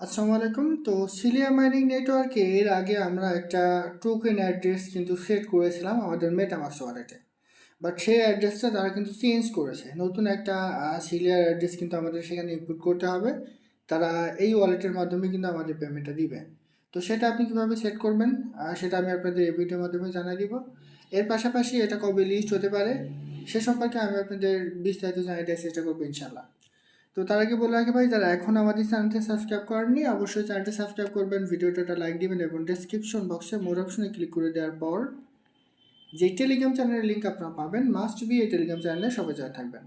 আসসালামু আলাইকুম। তো সিলিয়া মাইনিং নেটওয়ার্কে এর আগে আমরা একটা টোকেন অ্যাড্রেস কিন্তু সেট করেছিলাম আমাদের মেটামাক্স ওয়ালেটে বাট সেই অ্যাড্রেসটা তারা কিন্তু চেঞ্জ করেছে। নতুন একটা সিলিয়ার অ্যাড্রেস কিন্তু আমাদের সেখানে ইনপুট করতে হবে। তারা এই ওয়ালেটের মাধ্যমে কিন্তু আমাদের পেমেন্টটা দিবে। তো সেটা আপনি কীভাবে সেট করবেন? সেটা আমি আপনাদের এই ভিডিওর মাধ্যমে জানিয়ে দিব। এর পাশাপাশি এটা কবে লিস্ট হতে পারে, সে সম্পর্কে আমি আপনাদের বিস্তারিত জানিয়ে দেওয়ার চেষ্টা করব ইনশাল্লাহ তো তার আগে বলে রাখি ভাই, যারা এখন আমাদের চ্যানেলটি সাবস্ক্রাইব করেননি, অবশ্যই চ্যানেলটি সাবস্ক্রাইব করবেন। ভিডিওটা একটা লাইক দিবেন এবং ডেসক্রিপশন বক্সে মোর অপশনে ক্লিক করে দেওয়ার পর যে টেলিগ্রাম চ্যানেলের লিঙ্ক আপনারা পাবেন মাস্ট বি এই টেলিগ্রাম চ্যানেলে সবাই জয়েন থাকবেন।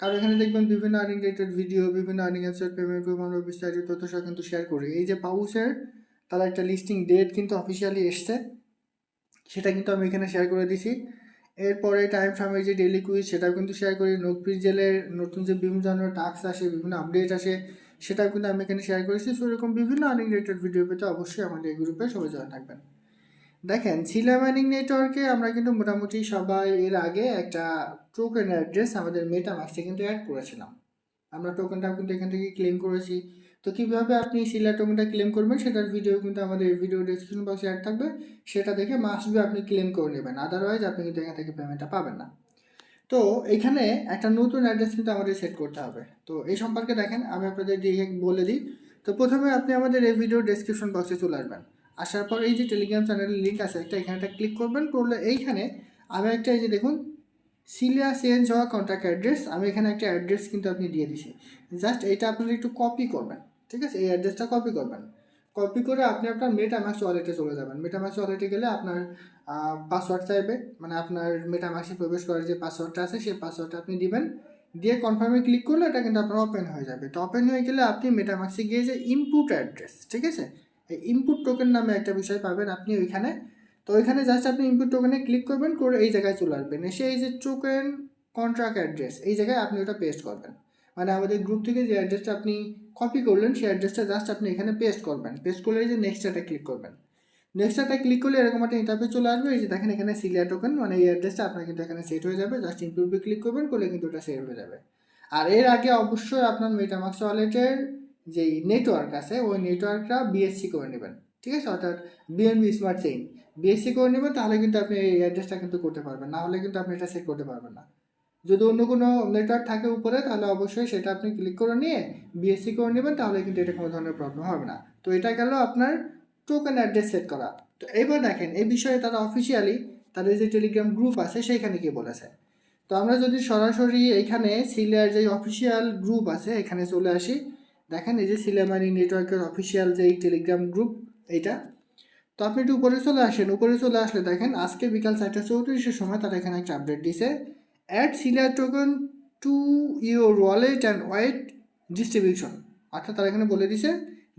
কারণ এখানে দেখবেন বিভিন্ন আর্নিং রিলেটেড ভিডিও বিভিন্ন আর্নিং অ্যাপসের পেমেন্ট প্রমাণ বিস্তারিত তথ্য সব কিন্তু শেয়ার করি। এই যে পাউসের তারা একটা লিস্টিং ডেট কিন্তু অফিসিয়ালি এসছে, সেটা কিন্তু আমি এখানে শেয়ার করে দিছি। এরপরে টাইম সামের যে ডেলি কুইজ সেটাও কিন্তু শেয়ার করি। নোকপ্রিজ জেলের নতুন যে বিভিন্ন ধরনের টাস্ক আসে, বিভিন্ন আপডেট আসে, সেটাও কিন্তু আমি এখানে শেয়ার করেছি। সো এরকম বিভিন্ন আর্নিং রিলেটেড ভিডিও পেতে অবশ্যই আমাদের এই গ্রুপে সবাই জয়েন থাকবেন। দেখেন সিলা মাইনিং নেটওয়ার্কে আমরা কিন্তু মোটামুটি সবাই এর আগে একটা টোকেন অ্যাড্রেস আমাদের মেটামাক্সে কিন্তু অ্যাড করেছিলাম। আমরা টোকেনটাও কিন্তু এখান থেকে ক্লেম করেছি। তো কীভাবে আপনি সিলা টোকেনটা ক্লেম করবেন সেটার ভিডিও কিন্তু আমাদের ভিডিও ডিসক্রিপশন বক্সে অ্যাড থাকবে। সেটা দেখে মাস্ট বি আপনি ক্লেম করে নেবেন আদারওয়াইজ আপনি কিন্তু এখান থেকে পেমেন্টটা পাবেন না। তো এখানে একটা নতুন অ্যাড্রেস কিন্তু আমাদের সেট করতে হবে। তো এই সম্পর্কে দেখেন, আমি আপনাদের বলে দিই। তো প্রথমে আপনি আমাদের এই ভিডিও ডেসক্রিপশন বক্সে চলে আসবেন। আসার পর এই যে টেলিগ্রাম চ্যানেলের লিঙ্ক আছে, একটা এখানে একটা ক্লিক করবেন, করলে এইখানে আমি একটা এই যে দেখুন সিলিয়া চেঞ্জ হওয়া কন্ট্যাক্ট অ্যাড্রেস আমি এখানে একটা অ্যাড্রেস কিন্তু আপনি দিয়ে দিছি। জাস্ট এটা আপনারা একটু কপি করবেন। ঠিক আছে? এই অ্যাড্রেসটা কপি করবেন। কপি করে আপনি আপনার মেটাম্যাক্স ওয়ালেটে চলে যাবেন। মেটাম্যাক্স ওয়ালেটে গেলে আপনার পাসওয়ার্ড চাইবে। মানে আপনার মেটাম্যাক্সে প্রবেশ করার যে পাসওয়ার্ডটা আছে, সেই পাসওয়ার্ডটা আপনি দিবেন। দিয়ে কনফার্মে ক্লিক করলে এটা কিন্তু আপনার ওপেন হয়ে যাবে। তো ওপেন হয়ে গেলে আপনি মেটাম্যাক্সে গিয়ে যে ইনপুট অ্যাড্রেস ঠিক আছে? এই ইনপুট টোকেন নামে একটা বিষয় পাবেন আপনি ওইখানে। তো ওইখানে জাস্ট আপনি ইনপুট টোকেনে ক্লিক করবেন, করে এই জায়গায় চলে আসবেন। এসে এই যে টোকেন কন্ট্রাক্ট অ্যাড্রেস এই জায়গায় আপনি ওটা পেস্ট করবেন। মানে আমাদের গ্রুপ থেকে যে অ্যাড্রেসটা আপনি কপি করলেন, সেই অ্যাড্রেসটা জাস্ট আপনি এখানে পেস্ট করবেন। পেস্ট করলে যে নেক্সটটা ক্লিক করবেন। নেক্সটটা ক্লিক করলে এরকম একটা ইন্টারফেস চলে আসবে, এই যে দেখেন এখানে সিলিয়া টোকেন মানে এই অ্যাড্রেসটা আপনার কিন্তু এখানে সেট হয়ে যাবে জাস্ট ইনপুটে ক্লিক করবেন, করলে কিন্তু ওটা সেভ হয়ে যাবে। আর এর আগে অবশ্যই আপনার মেটামাক্স ওয়ালেটের যেই নেটওয়ার্ক আছে, ওই নেটওয়ার্কটা বিএসসি করে নেবেন। ঠিক আছে? অর্থাৎ বিএনবি স্মার্ট চেইন বিএসসি করে নেবেন, তাহলে কিন্তু আপনি এই অ্যাড্রেসটা কিন্তু করতে পারবেন। না হলে কিন্তু আপনি এটা সেট করতে পারবেন না। যদি অন্য কোনো নেটওয়ার্ক থাকে উপরে, তাহলে অবশ্যই সেটা আপনি ক্লিক করে নিয়ে বিএসসি করে নেবেন, তাহলে কিন্তু এটা কোনো ধরনের প্রবলেম হবে না। তো এটা গেল আপনার টোকেন অ্যাড্রেস সেট করা। তো এবার দেখেন, এই বিষয়ে তারা অফিসিয়ালি তাদের যে টেলিগ্রাম গ্রুপ আছে সেইখানে কি বলেছে। তো আমরা যদি সরাসরি এখানে সিলিয়ার যে অফিসিয়াল গ্রুপ আছে, এখানে চলে আসি। দেখেন, এই যে সিলেমানি নেটওয়ার্কের অফিসিয়াল যে টেলিগ্রাম গ্রুপ এইটা। তো আপনি একটু উপরে চলে আসেন। উপরে চলে আসলে দেখেন, আজকে বিকাল চারটা চৌত্রিশের সময় তারা এখানে একটা আপডেট দিছে। Add সিলিয়ার token to your wallet and wait distribution অর্থাৎ তারা এখানে বলে দিছে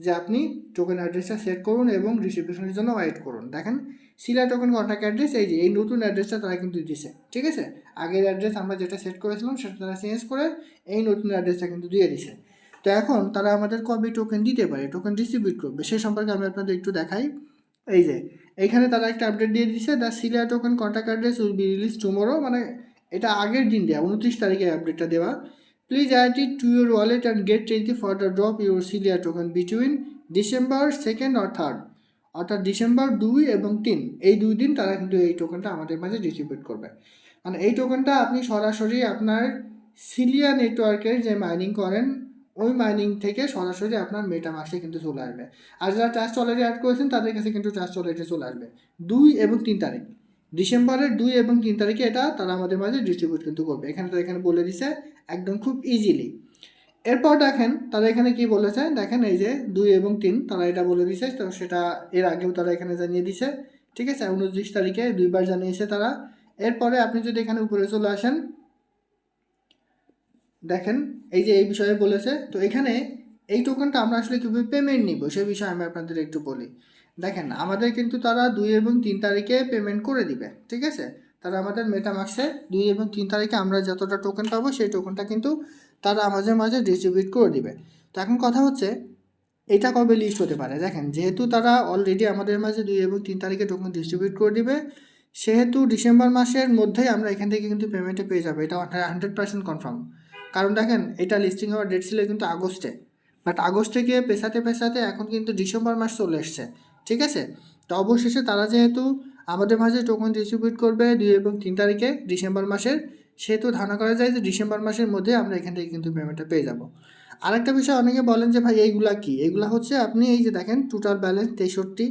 যে আপনি টোকেন অ্যাড্রেসটা সেট করুন এবং ডিস্ট্রিবিউশনের জন্য ওয়াইট করুন। দেখেন সিলা টোকেন কন্ট্যাক্ট অ্যাড্রেস এই যে, এই নতুন অ্যাড্রেসটা তারা কিন্তু দিছে ঠিক আছে? আগের অ্যাড্রেস আমরা যেটা সেট করেছিলাম সেটা তারা চেঞ্জ করে এই নতুন অ্যাড্রেসটা কিন্তু দিয়ে দিছে তো এখন তারা আমাদের কবে টোকেন দিতে পারে টোকেন ডিস্ট্রিবিউট করবে সেই সম্পর্কে আমি আপনাদের একটু দেখাই। এই যে এইখানে তারা একটা আপডেট দিয়ে দিছে the Silia token contact address will be release tomorrow মানে এটা আগের দিন দেওয়া উনত্রিশ তারিখে আপডেটটা দেওয়া। Please add to your wallet and get ready for the drop your Silia token between December second or third অর্থাৎ ডিসেম্বর দুই এবং তিন, এই দুই দিন তারা কিন্তু এই টোকেনটা আমাদের মাঝে ডিস্ট্রিবিউট করবে। মানে এই টোকেনটা আপনি সরাসরি আপনার সিলিয়া নেটওয়ার্কের যে মাইনিং করেন, ওই মাইনিং থেকে সরাসরি আপনার মেটা মাসে কিন্তু চলে আসবে। আর যারা ট্রাস্ট অলরেডি অ্যাড করেছেন, তাদের কাছে কিন্তু ট্রাস্ট অলরেডি চলে আসবে। দুই এবং তিন তারিখ। ডিসেম্বরের দুই এবং তিন তারিখে এটা তারা আমাদের মাঝে ডিস্ট্রিবিউট কিন্তু করবে। এখানে তারা এখানে বলে দিছে একদম খুব ইজিলি এরপর দেখেন, তারা এখানে কি বলেছে? দেখেন এই যে দুই এবং তিন, তারা এটা বলে দিছে, তো সেটা এর আগেও তারা এখানে জানিয়ে দিছে। ঠিক আছে? উনত্রিশ তারিখে দুইবার জানিয়েছে তারা। এরপরে আপনি যদি এখানে উপরে চলে আসেন, দেখেন এই যে এই বিষয়ে বলেছে। তো এখানে এই টোকেনটা আমরা আসলে কীভাবে পেমেন্ট নিব, সে বিষয়ে আমি আপনাদের একটু বলি। দেখেন, আমাদের কিন্তু তারা দুই এবং তিন তারিখে পেমেন্ট করে দিবে, ঠিক আছে? তারা আমাদের মেটামাক্সে দুই এবং তিন তারিখে আমরা যতটা টোকেন পাবো, সেই টোকেনটা কিন্তু তারা আমাদের মাঝে ডিস্ট্রিবিউট করে দিবে। তো এখন কথা হচ্ছে, এটা কবে লিস্ট হতে পারে? দেখেন, যেহেতু তারা অলরেডি আমাদের মাঝে দুই এবং তিন তারিখে টোকেন ডিস্ট্রিবিউট করে দিবে, সেহেতু ডিসেম্বর মাসের মধ্যেই আমরা এখান থেকে কিন্তু পেমেন্টে পেয়ে যাব, এটা হান্ড্রেড পার্সেন্ট কনফার্ম কারণ দেখেন, এটা লিস্টিং হওয়ার ডেট ছিল কিন্তু আগস্টে বাট আগস্টে গিয়ে পেশাতে পেশাতে এখন কিন্তু ডিসেম্বর মাস চলে এসছে। ঠিক আছে? তো অবশেষে তারা যেহেতু আমাদের মাঝে টোকন ডিস্ট্রিবিউট করবে দুই এবং তিন তারিখে ডিসেম্বর মাসের, সেহেতু ধারণা করা যায় যে ডিসেম্বর মাসের মধ্যে আমরা এখান থেকে কিন্তু পেমেন্টটা পেয়ে যাব। আরেকটা বিষয়, অনেকে বলেন যে ভাই, এইগুলা কি? এইগুলা হচ্ছে আপনি এই যে দেখেন টোটাল ব্যালেন্স তেষট্টি,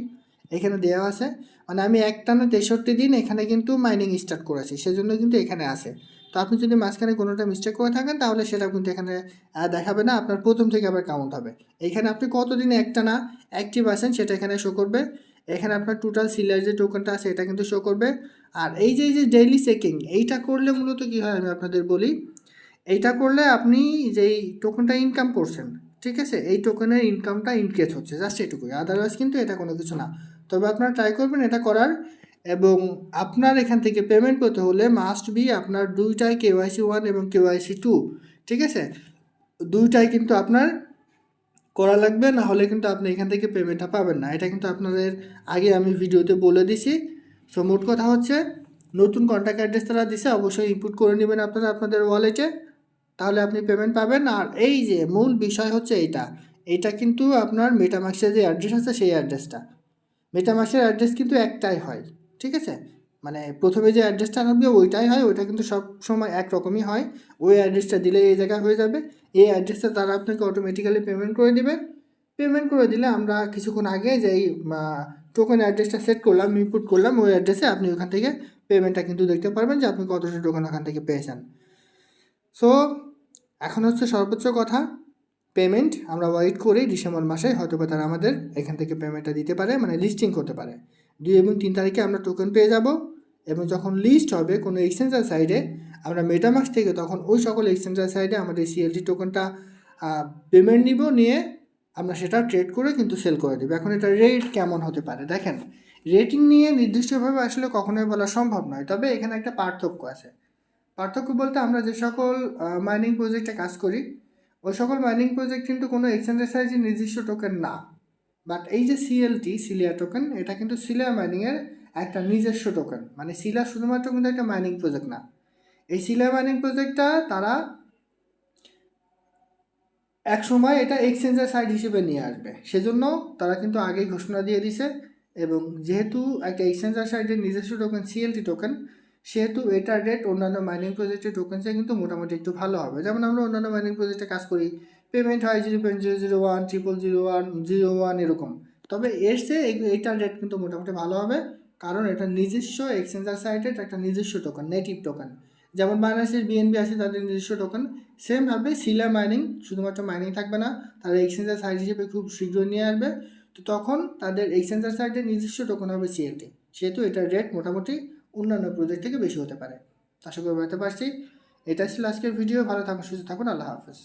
এখানে দেওয়া আছে। মানে আমি একটানা তেষট্টি দিন এখানে কিন্তু মাইনিং স্টার্ট করেছি, সেজন্য কিন্তু এখানে আছে। তো আপনি যদি মাঝখানে কোনোটা মিস্টেক করে থাকেন, তাহলে সেটা কিন্তু এখানে দেখাবে না। আপনার প্রথম থেকে আবার কাউন্ট হবে। এখানে আপনি কতদিনে একটা না অ্যাক্টিভ আছেন সেটা এখানে শো করবে। এখানে আপনার টোটাল সিলার যে টোকেনটা আছে, এটা কিন্তু শো করবে। আর এই যে এই যে ডেইলি চেকিং এইটা করলে মূলত কী হয়, আমি আপনাদের বলি, এইটা করলে আপনি যেই টোকেনটা ইনকাম করছেন, ঠিক আছে? এই টোকেনের ইনকামটা ইনক্রিজ হচ্ছে জাস্ট এটুকুই আদারওয়াইজ কিন্তু এটা কোনো কিছু না। তবে আপনারা ট্রাই করবেন এটা করার। এবং আপনার এখান থেকে পেমেন্ট করতে হলে মাস্ট বি আপনার দুইটাই কেওয়াইসি ওয়ান এবং কে কেওয়াইসি টু ঠিক আছে? দুইটাই কিন্তু আপনার করা লাগবে, না হলে কিন্তু আপনি এখান থেকে পেমেন্টটা পাবেন না। এটা কিন্তু আপনাদের আগে আমি ভিডিওতে বলে দিছি। সো মোট কথা হচ্ছে, নতুন কন্ট্যাক্ট অ্যাড্রেস তারা দিছে, অবশ্যই ইনপুট করে নেবেন আপনারা আপনাদের ওয়ালেটে তাহলে আপনি পেমেন্ট পাবেন। আর এই যে মূল বিষয় হচ্ছে এইটা। এইটা কিন্তু আপনার মেটামাক্সের যে অ্যাড্রেস আছে, সেই অ্যাড্রেসটা মেটামাক্সের অ্যাড্রেস কিন্তু একটাই হয়। ঠিক আছে? মানে প্রথমে যে অ্যাড্রেসটা আনবে ওইটাই হয়, ওইটা কিন্তু সব সময় একরকমই হয়। ওই অ্যাড্রেসটা দিলে এই জায়গায় হয়ে যাবে। এই অ্যাড্রেসটা তারা আপনাকে অটোমেটিক্যালি পেমেন্ট করে দেবে। পেমেন্ট করে দিলে আমরা কিছুক্ষণ আগে যেই টোকেন অ্যাড্রেসটা সেট করলাম ইনপুট করলাম, ওই অ্যাড্রেসে আপনি ওখান থেকে পেমেন্টটা কিন্তু দেখতে পারবেন যে আপনি কতটা টোকেন ওখান থেকে পেয়েছেন। সো এখন হচ্ছে সর্বোচ্চ কথা পেমেন্ট আমরা ওয়েট করি ডিসেম্বর মাসে হয়তো বা তারা আমাদের এখান থেকে পেমেন্টটা দিতে পারে মানে লিস্টিং করতে পারে। দুই এবং তিন তারিখে আমরা টোকেন পেয়ে যাব এবং যখন লিস্ট হবে কোনো এক্সচেঞ্জার সাইডে আমরা মেটামাক্স থেকে তখন ওই সকল এক্সচেঞ্জার সাইডে আমাদের সিএলটি টোকেনটা পেমেন্ট নিব, নিয়ে আমরা সেটা ট্রেড করে কিন্তু সেল করে দেবো। এখন এটা রেট কেমন হতে পারে? দেখেন রেটিং নিয়ে নির্দিষ্টভাবে আসলে কখনোই বলা সম্ভব নয়। তবে এখানে একটা পার্থক্য আছে। পার্থক্য বলতে আমরা যে সকল মাইনিং প্রজেক্টে কাজ করি, ওই সকল মাইনিং প্রজেক্ট কিন্তু কোনো এক্সচেঞ্জের সাইজে নির্দিষ্ট টোকেন না। বাট এই যে সিএলটি সিলিয়া টোকেন এটা কিন্তু সিলিয়া মাইনিংয়ের একটা নিজস্ব টোকেন মানে সিলা শুধুমাত্র কিন্তু একটা মাইনিং প্রজেক্ট না। এই সিলিয়া মাইনিং প্রজেক্টটা তারা এক সময় এটা এক্সচেঞ্জের সাইড হিসেবে নিয়ে আসবে। সেজন্য তারা কিন্তু আগেই ঘোষণা দিয়ে দিছে। এবং যেহেতু একটা এক্সচেঞ্জার সাইডের নিজস্ব টোকেন সিএলটি টোকেন সেহেতু এটার রেট অন্যান্য মাইনিং প্রজেক্টের টোকেনসে কিন্তু মোটামুটি একটু ভালো হবে। যেমন আমরা অন্যান্য মাইনিং প্রজেক্টে কাজ করি পেমেন্ট হয় zero point zero zero one triple zero one zero one এরকম। তবে এর চেয়ে এইটার রেট কিন্তু মোটামুটি ভালো হবে, কারণ এটা নিজস্ব এক্সচেঞ্জার সাইটের একটা নিজস্ব টোকেন নেটিভ টোকেন যেমন বাংলাদেশের বিএনবি আছে, তাদের নিজস্ব টোকেন সেমভাবে সিলা মাইনিং শুধুমাত্র মাইনিং থাকবে না, তারা এক্সচেঞ্জার সাইট হিসেবে খুব শীঘ্রই নিয়ে আসবে। তো তখন তাদের এক্সচেঞ্জার সাইটের নিজস্ব টোকেন হবে সিএলটি সেহেতু এটার রেট মোটামুটি অন্যান্য প্রজেক্ট থেকে বেশি হতে পারে। আশা করি বলতে পারছি। এটা ছিল আজকের ভিডিও ভালো থাকুন, সুস্থ থাকুন, আল্লাহ হাফেজ।